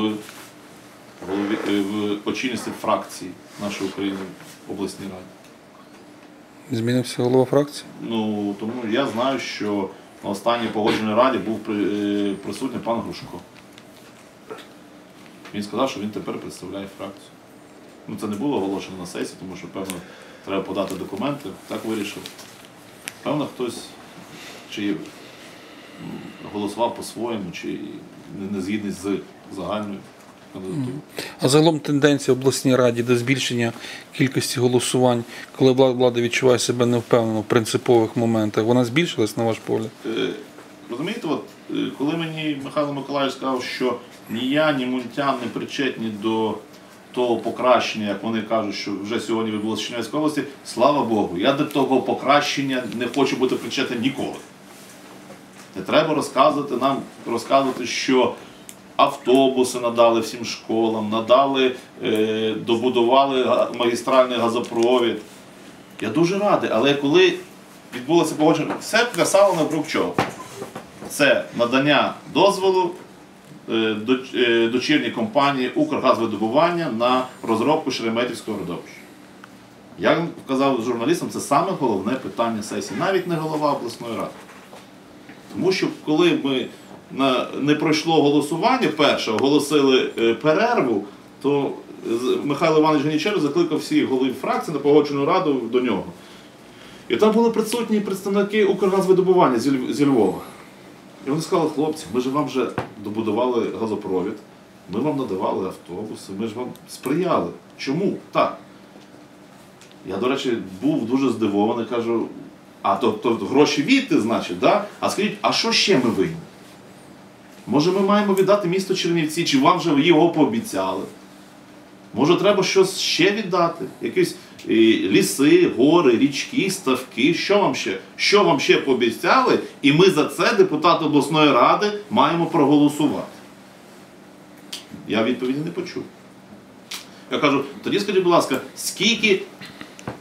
в, е, очільності фракції нашої України в обласній раді. Змінився голова фракції? Ну тому я знаю, що на останній погодженій раді був е, присутній пан Грушко. Він сказав, що він тепер представляє фракцію. Ну це не було оголошено на сесії, тому що, певно, треба подати документи. Так вирішив. Певно, хтось чи голосував по-своєму, чи не- не згідний з кандидатурою. А загалом тенденція в обласній раді до збільшення кількості голосувань, коли вла- влада відчуває себе невпевнено в принципових моментах, вона збільшилась на ваш погляд? Е, Розумієте, от е, коли мені Михайло Миколаївич сказав, що ні я, ні Мунтян не причетні до того покращення, як вони кажуть, що вже сьогодні відбулося в Чернівській області, слава Богу, я до того покращення не хочу бути причетним ніколи. Не треба розказувати нам, розказувати, що автобуси надали всім школам, надали, е, добудували магістральний газопровід. Я дуже радий, але коли відбулося погодження, все плясало навкруг чого? Це надання дозволу е, е, дочірній компанії Укргазвидобування на розробку Шереметівського родовища. Я казав журналістам, це саме головне питання сесії, навіть не голова обласної ради. Тому що коли ми на, не пройшло голосування перше, оголосили е, перерву, то Михайло Іванович Гонічер закликав всіх голів фракції на погоджену раду до нього. І там були присутні представники Укргазвидобування зі Львова. І вони сказали, хлопці, ми ж вам вже добудували газопровід, ми вам надавали автобуси, ми ж вам сприяли. Чому так? Я, до речі, був дуже здивований, кажу, а то, то гроші відти, значить, да? а скажіть, а що ще ми винні? Може, ми маємо віддати місто Чернівці, чи вам вже його пообіцяли? Може, треба щось ще віддати? Якісь е, ліси, гори, річки, ставки. Що вам ще? Що вам ще пообіцяли? І ми за це, депутати обласної ради, маємо проголосувати. Я відповіді не почув. Я кажу, тоді скажіть, будь ласка, скільки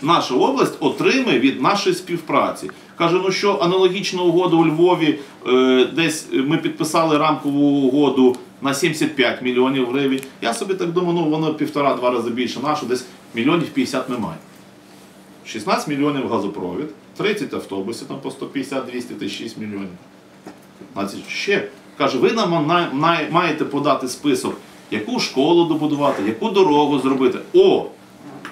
наша область отримає від нашої співпраці. Каже, ну що аналогічна угода у Львові, е, десь ми підписали рамкову угоду на 75 мільйонів гривень. Я собі так думаю, ну воно півтора-два рази більше нашу, десь мільйонів 50 ми маємо. 16 мільйонів газопровід, 30 автобусів, там по 150-200 тисяч 6 мільйонів. Значить, ще каже, ви нам на- на- маєте подати список, яку школу добудувати, яку дорогу зробити. О,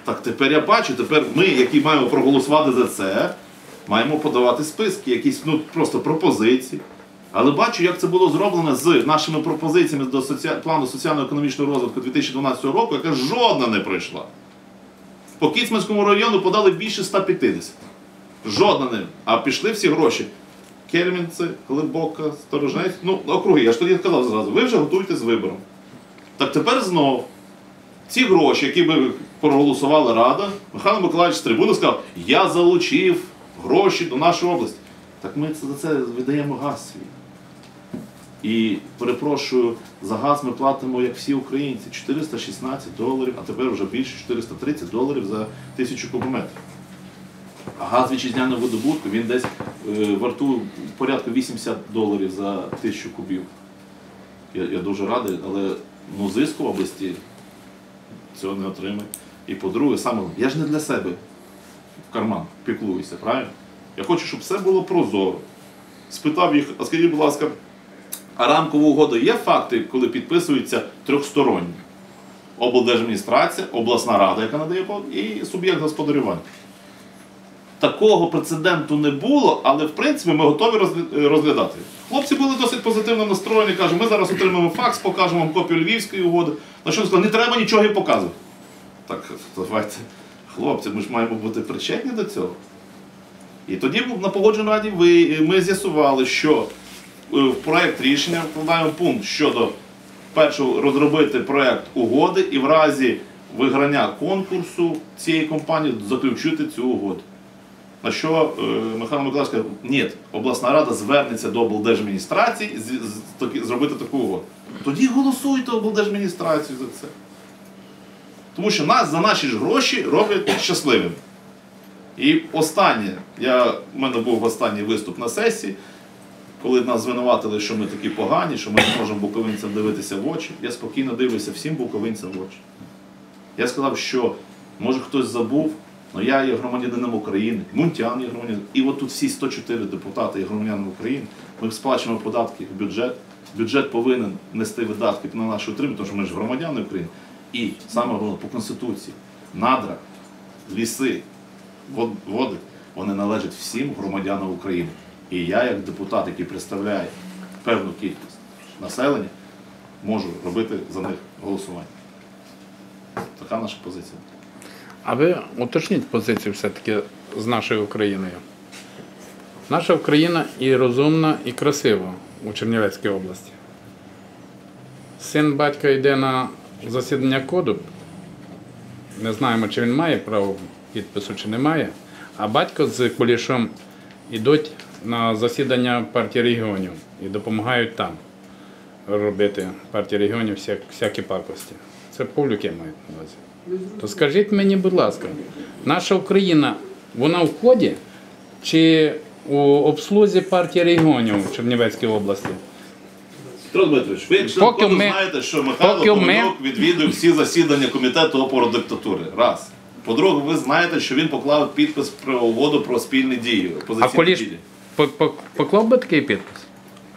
так тепер я бачу, тепер ми, які маємо проголосувати за це, маємо подавати списки, якісь ну, просто пропозиції. Але бачу, як це було зроблено з нашими пропозиціями до соці... плану соціально-економічного розвитку 2012 року, яка жодна не пройшла. По Кіцманському району подали більше 150. Жодна не. А пішли всі гроші. Кермінці, Глибока, Сторожнець. Ну, округи, я ж тоді казав зразу, ви вже готуєтесь з вибором. Так тепер знов ці гроші, які би проголосувала Рада, Михайло Миколаївич з трибуни сказав, я залучив гроші до нашої області. Так ми за це видаємо газ свій. І перепрошую, за газ ми платимо, як всі українці, 416 доларів, а тепер вже більше 430 доларів за тисячу кубометрів. А газ вітчизняного видобутку він десь е, вартує порядку 80 доларів за тисячу кубів. Я, я дуже радий, але ну, зиск в області цього не отримає. І по-друге, саме я ж не для себе в карман піклуюся, правильно? Я хочу, щоб все було прозоро. Спитав їх, а скажіть, будь ласка, а рамкова угода є факти, коли підписуються трьохсторонні? Облдержадміністрація, обласна рада, яка надає і суб'єкт господарювання. Такого прецеденту не було, але в принципі ми готові розглядати. Хлопці були досить позитивно настроєні, кажуть, ми зараз отримаємо факс, покажемо вам копію Львівської угоди. На що сказав, не треба нічого і показувати. Так, давайте, хлопці, ми ж маємо бути причетні до цього. І тоді на погодженій раді ви, ми з'ясували, що е, в проєкт рішення вкладаємо пункт щодо першого розробити проєкт угоди і в разі виграння конкурсу цієї компанії заключити цю угоду. На що е, Михайло Миколаївич сказав, ні, обласна рада звернеться до облдержадміністрації зробити таку угоду. Тоді голосуйте облдержадміністрацію за це. Тому що нас за наші ж гроші роблять щасливими. І останнє, я, у мене був останній виступ на сесії. коли нас звинуватили, що ми такі погані, що ми не можемо буковинцям дивитися в очі, я спокійно дивлюся всім буковинцям в очі. Я сказав, що може хтось забув, але я є громадянином України, Мунтян є громадянином. І от тут всі 104 депутати є громадянами України. Ми сплачуємо податки в бюджет. Бюджет повинен нести видатки на нашу утримання, тому що ми ж громадяни України. І саме головне по Конституції, надра, ліси, води, вони належать всім громадянам України. І я, як депутат, який представляє певну кількість населення, можу робити за них голосування. Така наша позиція. А ви уточніть позицію все-таки з нашою Україною. Наша Україна і розумна, і красива у Чернівецькій області. Син батька йде на засідання коду. Не знаємо, чи він має право підпису, чи не має. А батько з Кулішом йдуть на засідання партії регіонів і допомагають там робити партії регіонів всяк, всякі пакості. Це публіки мають на увазі. То скажіть мені, будь ласка, наша Україна, вона в ході чи у обслузі партії регіонів в Чернівецькій області? Петро Дмитрович, ви якщо Поки ми- знаєте, що Михайло поки ми- відвідує всі засідання комітету опору диктатури. Раз. По-друге, ви знаєте, що він поклав підпис про угоду про спільні дії. А Куліш поклав би такий підпис?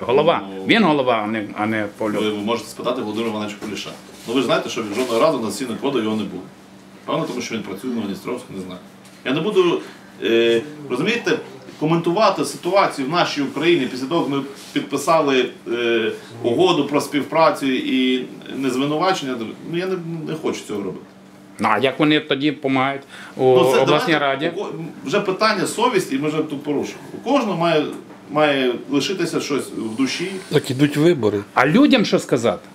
Голова. Ну, Він голова, а не, а не полюб. Ви можете спитати Володимира Івановича Куліша. Ну ви ж знаєте, що жодного разу на засіданні коду його не було. Певно, тому що він працює на Дністровську, не знаю. Я не буду, е, розумієте, коментувати ситуацію в нашій Україні після того, як ми підписали е, угоду про співпрацю і незвинувачення. Ну я не, не хочу цього робити. Ну, а як вони тоді допомагають у Ну, це обласній давайте, раді? Вже питання совісті, і ми вже тут порушимо. У кожного має, має лишитися щось в душі. Так ідуть вибори. А людям що сказати?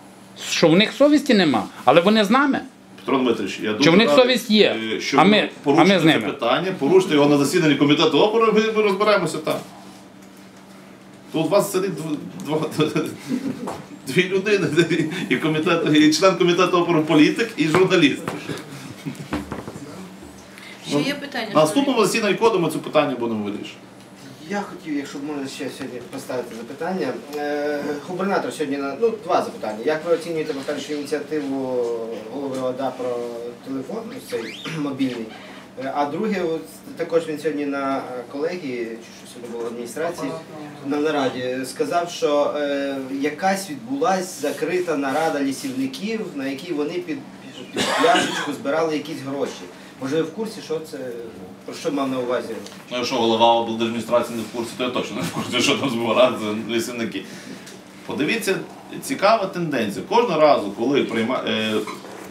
Що в них совісті нема, але вони з нами. Петро Дмитрович, я дуже Чи в них совість є? е, Що А ви ми- а ми з це ними. питання, порушите його на засіданні комітету опору, ми, ми розберемося там. Тут у вас сидить дв- два, дві людини, і, комітет, і член комітету опору політик, і журналіст. Ще є питання? На наступному засіданні коду ми це питання будемо вирішувати. Я хотів, якщо можна ще сьогодні поставити запитання. Е, губернатор сьогодні на ну два запитання. Як ви оцінюєте по-перше ініціативу голови ОДА про телефон, цей мобільний? Е, А друге, от, також він сьогодні на колегії, чи що сьогодні було в адміністрації на нараді, сказав, що е, якась відбулась закрита нарада лісівників, на якій вони під, під пляшечку збирали якісь гроші. Може, ви в курсі, що це про що мав на увазі? Ну, якщо голова облдержадміністрації не в курсі, то я точно не в курсі, що там збираються лісівники. Подивіться, цікава тенденція. Кожного разу, коли прийма, е,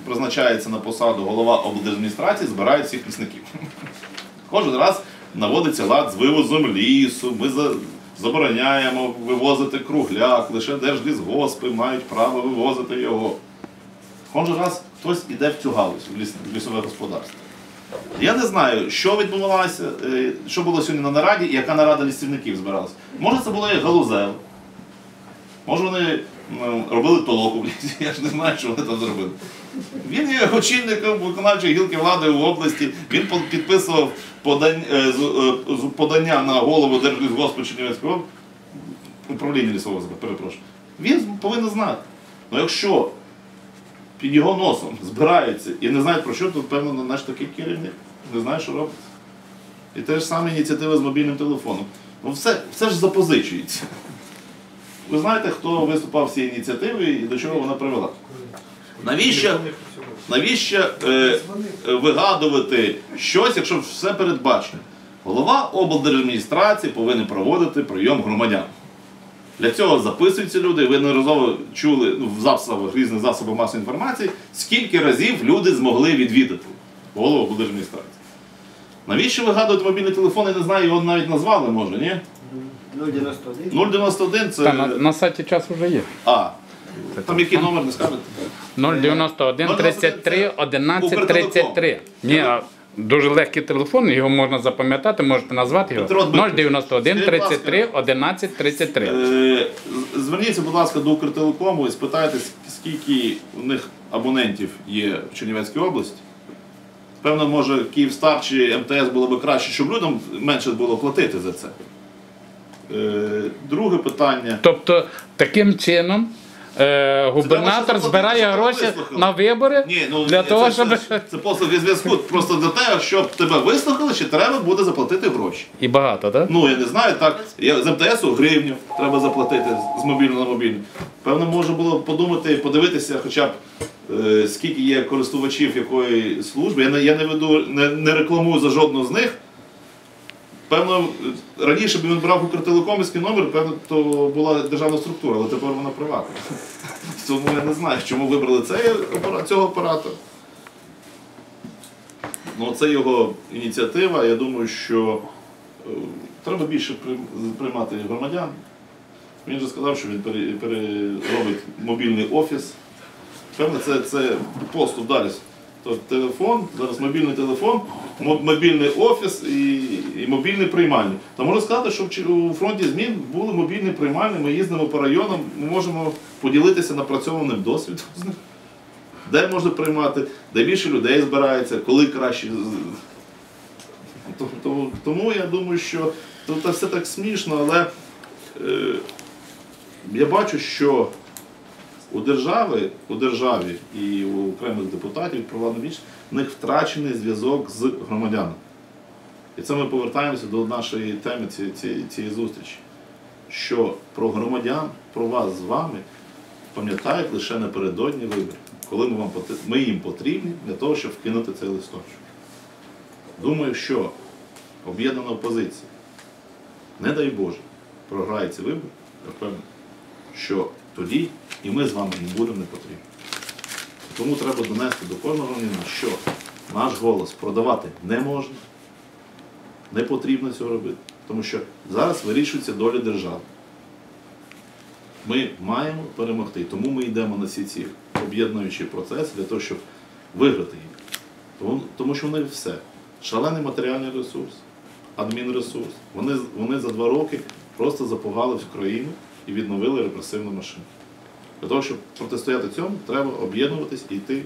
призначається на посаду голова облдержадміністрації, збирають всіх лісників. Кожен раз наводиться лад з вивозом лісу, ми за, забороняємо вивозити кругляк, лише держлісгоспи мають право вивозити його. Кожен раз хтось іде в цю галузь, в, ліс, в лісове господарство. Я не знаю, що відбувалося, е, що було сьогодні на нараді і яка нарада лісівників збиралася. Може, це було як галузево. Може, вони м, робили толоку в лісі, я ж не знаю, що вони там зробили. Він є очільником виконавчої гілки влади в області, він підписував е, е, подання на голову Держлісгоспу Чернівецького управління лісового перепрошую. Він повинен знати. Ну якщо під його носом збираються і не знають про що, то певно наш такий керівник не знає, що робить. І те ж саме ініціатива з мобільним телефоном. Ну все, все ж запозичується. Ви знаєте, хто виступав з цією ініціативою і до чого вона привела? Навіщо, навіщо е, е, вигадувати щось, якщо все передбачено? Голова облдержадміністрації повинен проводити прийом громадян. Для цього записуються люди. Ви неодноразово чули ну, в засобах різних засобах масової інформації, скільки разів люди змогли відвідати голову облдержадміністрації. Навіщо вигадувати мобільний телефон? Я не знаю, його навіть назвали, може, ні? 091. 091 це. Та на, на сайті час вже є. А. Там який номер не скажете? 091 33 11 33. Ні, а дуже легкий телефон, його можна запам'ятати, можете назвати його. Дмитрович, 091 скажіть, будь ласка, 33 11 33. Е, Зверніться, будь ласка, до Укртелекому і спитайте, скільки у них абонентів є в Чернівецькій області. Певно, може, Київстар чи МТС було б краще, щоб людям менше було платити за це. Е, друге питання. Тобто таким чином е, губернатор щоб збирає щоб гроші вислухали. на вибори Ні, ну для це, того, це, щоб. це, це послуги зв'язку. Просто для того, щоб тебе вислухали, чи треба буде заплатити гроші. І багато, так? Ну я не знаю, так я з МТСу гривню треба заплатити з мобільного на мобільний. Певно, можна було подумати, подивитися, хоча б е, скільки є користувачів якої служби. Я не я не веду, не, не рекламую за жодну з них. Певно, раніше б він брав Укртелекомівський номер, певно, то була державна структура, але тепер вона приватна. Тому я не знаю, чому вибрали цей цього оператора. Ну, це його ініціатива. Я думаю, що е, треба більше приймати громадян. Він же сказав, що він пере- переробить мобільний офіс. Певно, це, це поступ далі. Тобто телефон, зараз мобільний телефон, мобільний офіс і, і мобільний приймальний. То можна сказати, що у фронті змін були мобільні приймальні, ми їздимо по районам, ми можемо поділитися напрацьованим досвідом з них. Де можна приймати, де більше людей збирається, коли краще. Тому я думаю, що тут все так смішно, але е, я бачу, що у держави, у державі і у окремих депутатів про владну більшість в них втрачений зв'язок з громадянами. І це ми повертаємося до нашої теми цієї, цієї зустрічі. Що про громадян, про вас з вами пам'ятають лише напередодні виборів, коли ми, вам, ми їм потрібні для того, щоб вкинути цей листочок. Думаю, що об'єднана опозиція, не дай Боже, програє ці вибори, я впевнений, що тоді і ми з вами їм будемо не потрібні. Тому треба донести до кожного громадянина, що наш голос продавати не можна, не потрібно цього робити. Тому що зараз вирішується доля держави. Ми маємо перемогти, тому ми йдемо на всі ці об'єднуючі процеси для того, щоб виграти їх. Тому, тому що вони все. Шалений матеріальний ресурс, адмінресурс. Вони, вони за два роки просто запугали всю країну і відновили репресивну машину. Для того, щоб протистояти цьому, треба об'єднуватись і йти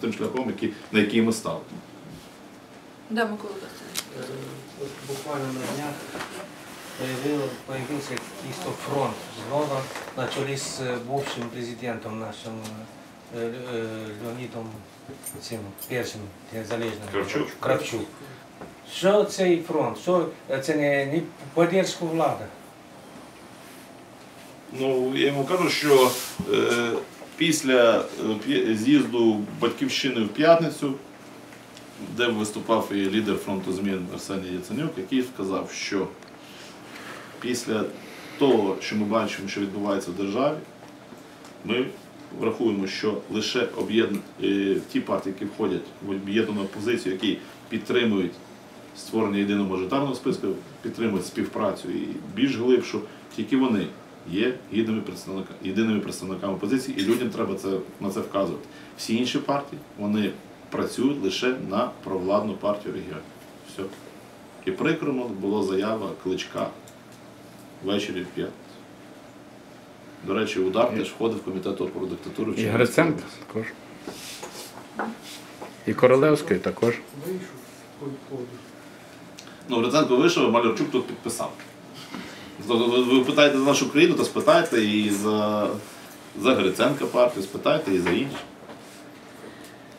тим шляхом, який, на який ми стали. Да, Микола Васильович. Э, вот буквально на днях появил, появился какой-то фронт снова, начали с э, бывшим президентом нашим э, э, Леонидом цим першим незалежним Кравчук. Кравчук. Що цей фронт? Що е, це не, не підтримка влади? Ну, я йому кажу, що е, після е, з'їзду батьківщини в п'ятницю, де виступав і лідер фронту змін Арсеній Яценюк, який сказав, що після того, що ми бачимо, що відбувається в державі, ми врахуємо, що лише е, ті партії, які входять в об'єднану опозицію, які підтримують створення єдиного мажоритарного списку, підтримують співпрацю і більш глибшу, тільки вони є гідними представниками, єдиними представниками опозиції, і людям треба це, на це вказувати. Всі інші партії вони працюють лише на провладну партію регіонів. Все. І прикрому була заява Кличка ввечері в п'ятницю. До речі, удар теж входив в комітет опору диктатури. в І Гриценко також. І Королевський також. Ну, Гриценко вийшов, а Малярчук тут підписав. Ви- питаєте за нашу країну, то спитайте і за, за Гриценка партію, спитайте і за інші.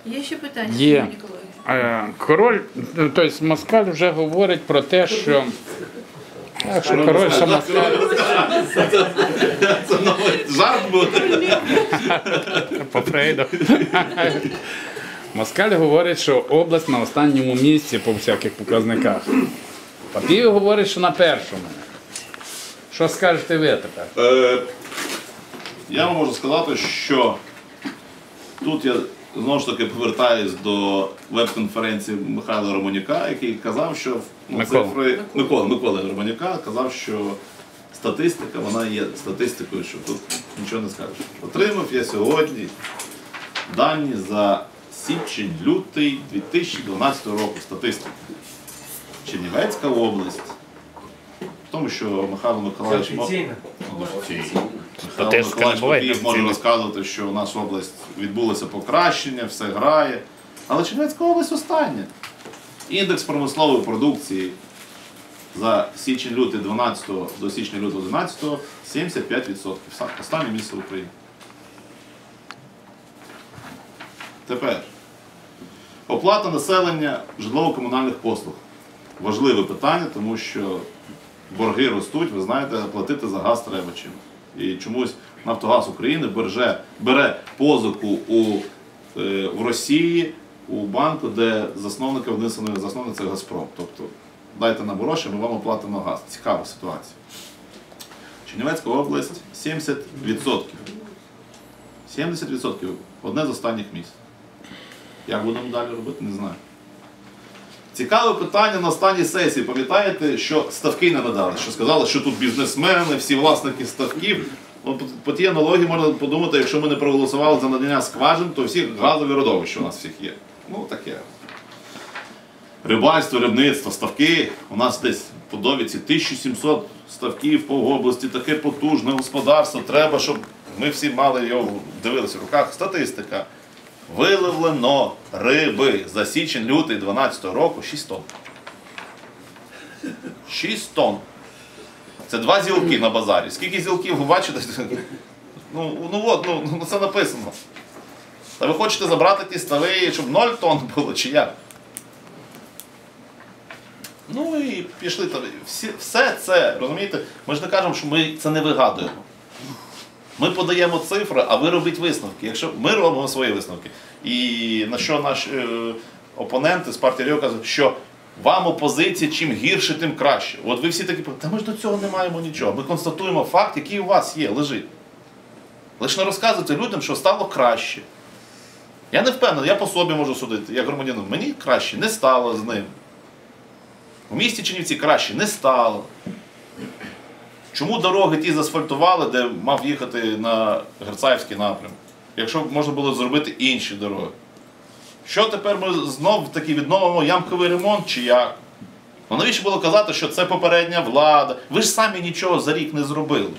Є ще питання, Є. шановні колеги? Е, Король, тобто Москаль вже говорить про те, що. А, що король, що Москаль. Це новий жарт по Фрейду. Москаль говорить, що область на останньому місці по всяких показниках. Папієв говорить, що на першому. Що скажете ви тепер? Е, я вам можу сказати, що тут я знову ж таки повертаюсь до веб-конференції Михайла Романюка, який казав, що ну, Микола. цифри Микола, Микола Романюка казав, що статистика вона є статистикою, що тут нічого не скажеш. Отримав я сьогодні дані за січень-лютий 2012 року статистику. Чернівецька область. Тому, що Михайло Миколаївич мо- Офіційно. Михайло Статистика Миколаївич не буває Папієв може розказувати, що у нас область відбулося покращення, все грає. Але Чернівецька область остання. Індекс промислової продукції за січень-лютий 12 до січня-лютого 11 75%. Останнє місце в Україні. Тепер. Оплата населення житлово-комунальних послуг. Важливе питання, тому що борги ростуть, ви знаєте, платити за газ треба чим. І чомусь Нафтогаз України бере, бере позику у, е, в Росії у банку, де засновники один з засновник це Газпром. Тобто дайте нам гроші, ми вам оплатимо газ. Цікава ситуація. Чернівецька область 70%. 70% одне з останніх місць. Як будемо далі робити, не знаю. Цікаве питання на останній сесії. Пам'ятаєте, що ставки не надали? Що сказали, що тут бізнесмени, всі власники ставків. По- тій аналогії можна подумати, якщо ми не проголосували за надання скважин, то всі газові родовища у нас всіх є. Ну таке. Рибальство, рибництво, ставки. У нас десь по довідці 1700 ставків по області, таке потужне господарство. Треба, щоб ми всі мали його дивилися в руках. Статистика. Виловлено риби за січень-лютий 12 року 6 тонн. 6 тонн. Це два зілки на базарі. Скільки зілків ви бачите? Ну, ну от, ну, ну це написано. Та ви хочете забрати ті стави, щоб 0 тонн було, чи як? Ну і пішли. Всі, все це, розумієте, ми ж не кажемо, що ми це не вигадуємо. Ми подаємо цифри, а ви робіть висновки. Якщо ми робимо свої висновки. І на що наші е, опоненти з партії Ріо кажуть, що вам опозиція чим гірше, тим краще. От ви всі такі, та ми ж до цього не маємо нічого. Ми констатуємо факт, який у вас є, лежить. Лише не розказуйте людям, що стало краще. Я не впевнений, я по собі можу судити, як громадянин. Мені краще не стало з ним. У місті Чернівці краще не стало. Чому дороги ті заасфальтували, де мав їхати на Герцаївський напрям, якщо можна було зробити інші дороги? Що тепер ми знов таки відновимо ямковий ремонт чи як? Ну навіщо було казати, що це попередня влада? Ви ж самі нічого за рік не зробили.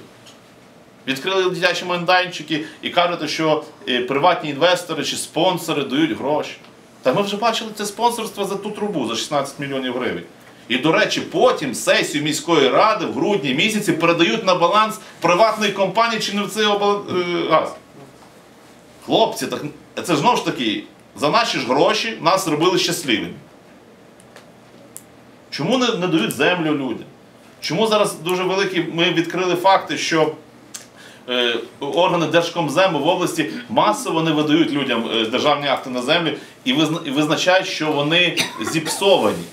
Відкрили дитячі майданчики і кажете, що е, приватні інвестори чи спонсори дають гроші. Та ми вже бачили це спонсорство за ту трубу за 16 мільйонів гривень. І, до речі, потім сесію міської ради в грудні місяці передають на баланс приватної компанії Чернівці газ. Хлопці, так це знову ж таки, за наші ж гроші нас робили щасливими. Чому не, не дають землю людям? Чому зараз дуже великі ми відкрили факти, що е, органи Держкомзему в області масово не видають людям е, державні акти на землю і визначають, що вони зіпсовані.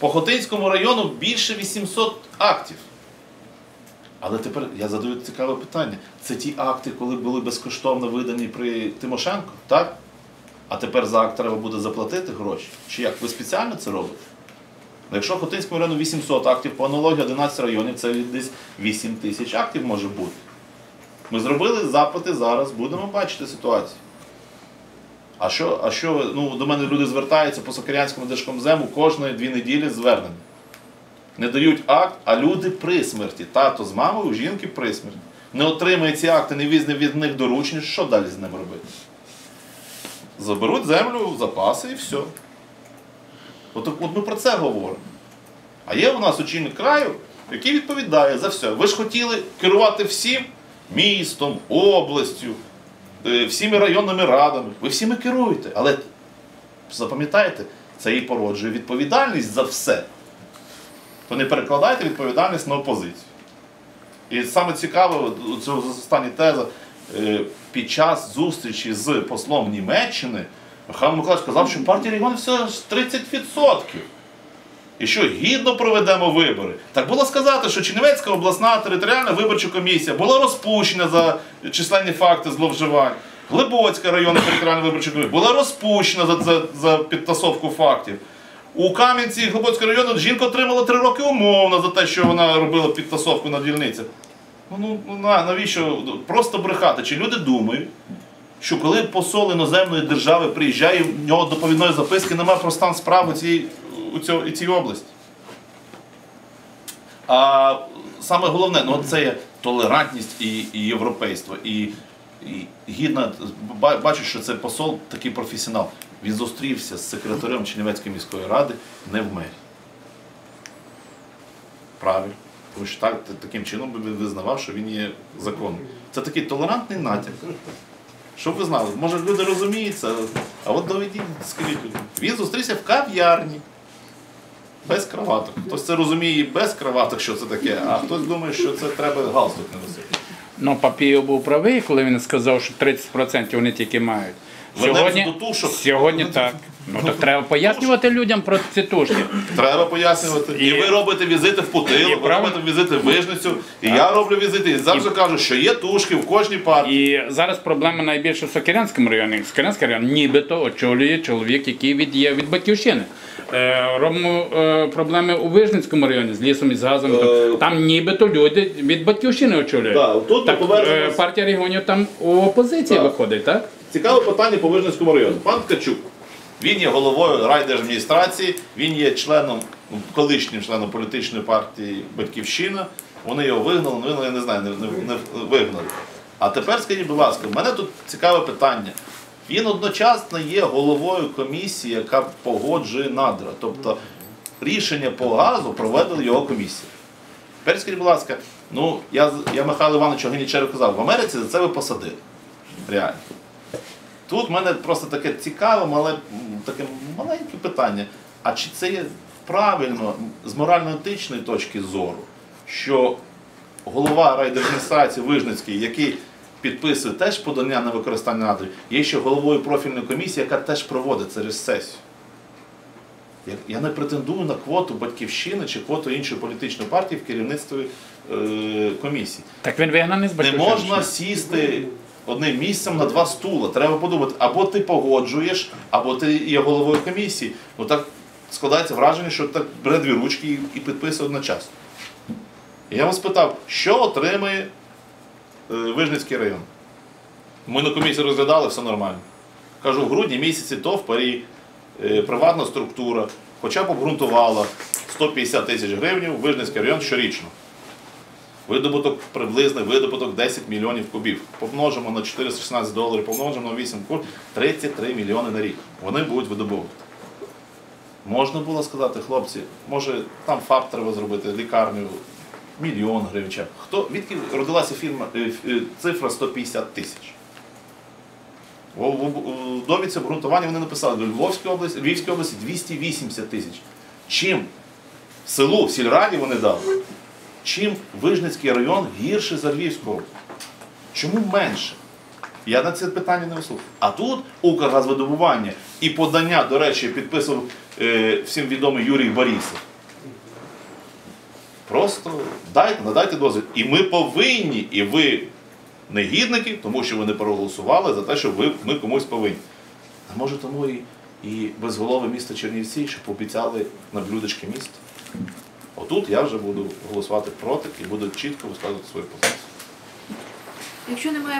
По Хотинському району більше 800 актів. Але тепер я задаю цікаве питання. Це ті акти, коли були безкоштовно видані при Тимошенко, так? А тепер за акт треба буде заплатити гроші? Чи як? Ви спеціально це робите? Ну, Якщо в Хотинському району 800 актів, по аналогії 11 районів, це десь 8 тисяч актів може бути. Ми зробили запити зараз, будемо бачити ситуацію. А що, а що ну, до мене люди звертаються по Сокирянському держкомзему кожної дві неділі звернення. Не дають акт, а люди при смерті. Тато з мамою, жінки при смерті. Не отримує ці акти, не візьме від них доручення, що далі з ним робити? Заберуть землю запаси і все. От, от ми про це говоримо. А є у нас очільник краю, який відповідає за все. Ви ж хотіли керувати всім містом, областю, всіми районними радами. Ви всіми керуєте. Але запам'ятайте, це і породжує відповідальність за все. То не перекладайте відповідальність на опозицію. І саме цікаве, це остання теза, е, під час зустрічі з послом Німеччини Михайло Миколаївич сказав, що партія регіонів ж 30%. І що гідно проведемо вибори. Так було сказати, що Чернівецька обласна територіальна виборча комісія була розпущена за численні факти зловживань. Глибоцька районна територіальна виборча комісія була розпущена за, за, за підтасовку фактів. У Кам'янці Глибоцького району жінка отримала три роки умовно за те, що вона робила підтасовку на дільницях. Ну, ну на, навіщо просто брехати? Чи люди думають, що коли посол іноземної держави приїжджає, в нього доповідної записки немає про стан справ у цій, у цьо- у цій області? А саме головне, ну це є толерантність і, і європейство. І, і гідно бачу, що це посол такий професіонал. Він зустрівся з секретарем Чернівецької міської ради не в мері. Правильно. Тому що так, таким чином би визнавав, що він є законом. Це такий толерантний натяк. Щоб ви знали, може люди розуміють це, а от доведіть, скажіть. Він зустрівся в кав'ярні. Без краваток. Хтось це розуміє без краваток, що це таке, а хтось думає, що це треба галстук не носити. Ну, Папієв був правий, коли він сказав, що 30% вони тільки мають. Сьогодні, до тушок. сьогодні так. Ну так треба пояснювати людям про ці тушки. Треба пояснювати. І, І- ви робите візити в Путилу, І ви робите візити в Вижницю, і я роблю візити. І завжди кажу, що є тушки в кожній партії. І зараз проблема найбільше в Сокирянському районі. Сокирянський район нібито очолює чоловік, який від є від батьківщини. Е, робимо е, проблеми у Вижницькому районі з лісом і з газом. Е, Там нібито люди від батьківщини очолюють. Да, тут так, повернемось- е, партія регіонів там у опозиції Так. виходить, так? Цікаве питання по Вижницькому району. Пан Ткачук, він є головою райдержадміністрації, він є членом, ну, колишнім членом політичної партії Батьківщина. Вони його вигнали, ну я не знаю, не, не, вигнали. А тепер скажіть, будь ласка, в мене тут цікаве питання. Він одночасно є головою комісії, яка погоджує надра. Тобто рішення по газу проведила його комісія. Тепер скажіть, будь ласка, ну я, я Михайло Івановичу Генічеру казав, в Америці за це ви посадили. Реально. Тут в мене просто таке цікаве, мале, таке маленьке питання. А чи це є правильно з морально-етичної точки зору, що голова райдержадміністрації Вижницький, який підписує теж подання на використання надрів, є ще головою профільної комісії, яка теж проводить через сесію. Я, не претендую на квоту батьківщини чи квоту іншої політичної партії в керівництві е, комісії. Так він вигнаний з Не можна сісти одним місцем на два стула. Треба подумати, або ти погоджуєш, або ти є головою комісії. Ну так складається враження, що так бере дві ручки і, підписує одночасно. І я вас питав, що отримає е, Вижницький район? Ми на комісії розглядали, все нормально. Кажу, в грудні місяці то в парі е, приватна структура, хоча б обґрунтувала 150 тисяч гривень Вижницький район щорічно. Видобуток приблизний видобуток 10 мільйонів кубів. Помножимо на 416 доларів, помножимо на 8 кубів, 33 мільйони на рік. Вони будуть видобувати. Можна було сказати, хлопці, може там ФАП треба зробити, лікарню, мільйон гривень. Хто, відки родилася фірма, е, е, цифра 150 тисяч? У довідці обґрунтування вони написали, до Львовської області, Львівської області 280 тисяч. Чим селу, в сільраді вони дали? Чим Вижницький район гірше за Львівську? Чому менше? Я на це питання не вислухав. А тут Укргазвидобування і подання, до речі, підписував е, всім відомий Юрій Борисов. Просто дайте, надайте дозвіл. І ми повинні, і ви негідники, тому що ви не проголосували за те, що ви, ми комусь повинні. А може тому і, і безголове місто Чернівці, що пообіцяли на блюдечки міста. Отут я вже буду голосувати проти і буду чітко висказувати свою позицію. Якщо немає